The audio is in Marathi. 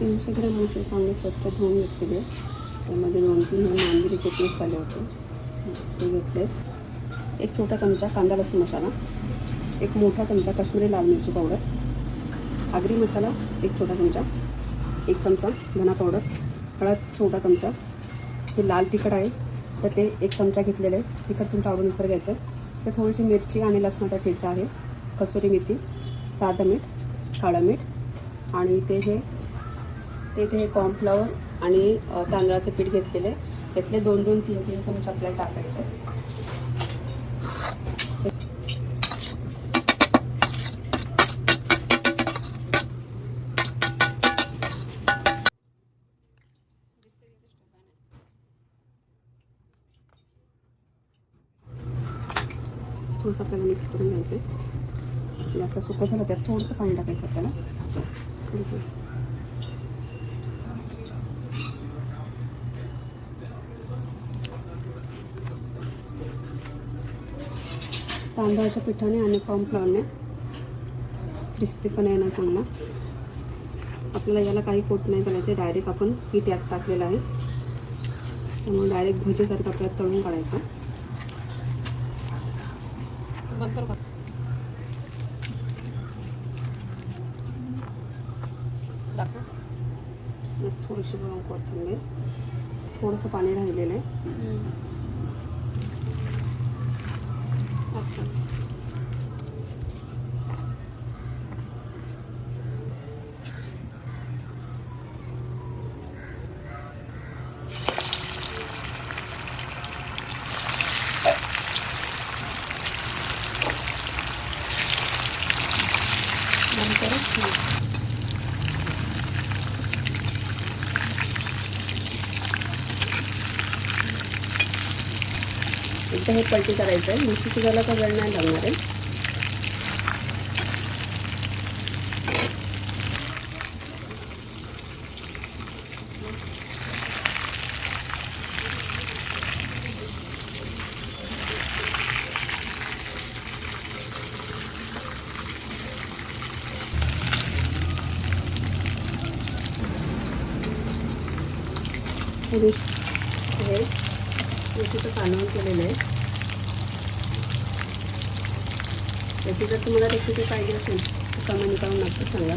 तीनशे ग्रॅम मासे चांगले स्वच्छ धुवून घेतलेले त्यामध्ये दोन तीन हे मांजरीचे पीस आले होते. ते घेतले एक छोटा चमचा कांदा लसूण मसाला. एक मोठा चमचा काश्मीरी लाल मिरची पावडर. आगरी मसाला एक छोटा चमचा. एक चमचा धना पावडर. हळद छोटा चमचा. हे लाल तिखट आहे. तर ते एक चमचा घेतलेलं आहे. तिखट तुमच्या आवडीनुसार घ्यायचं. तर थोडीशी मिरची आणि लसणाचा ठेचा आहे. कसुरी मेथी साधं मीठ काळं मीठ आणि ते हे ते ते कॉर्नफ्लॉवर आणि तांदळाचं पीठ घेतलेलं आहे. त्यातले दोन दोन तीन तीन चमचे आपल्याला टाकायचे थोडंसं आपल्याला मिक्स करून घ्यायचं आहे जास्त सुकं झालं त्यात थोडंसं पाणी टाकायचं आपल्याला. तांदळाच्या पिठाने आणि कॉर्नफ्लॉरने क्रिस्पीपणा येणं चांगला. आपल्याला याला काही कोट नाही करायचं डायरेक्ट आपण पीठ यात टाकलेलं आहे. त्यामुळे डायरेक्ट भजीसारखं आपल्याला तळून काढायचं थोडीशी बघा कोथिंबीर थोडंसं पाणी राहिलेलं आहे. एकदा हे पलटी करायचं आहे. मिरची सुद्धा का वेळ नाही लागणार आहे. आणि हे तिथं कालवण केलेलं आहे. त्याची जर तुम्हाला रेसिपी पाहिजे असेल तर कमेंट करून नक्की सांगा.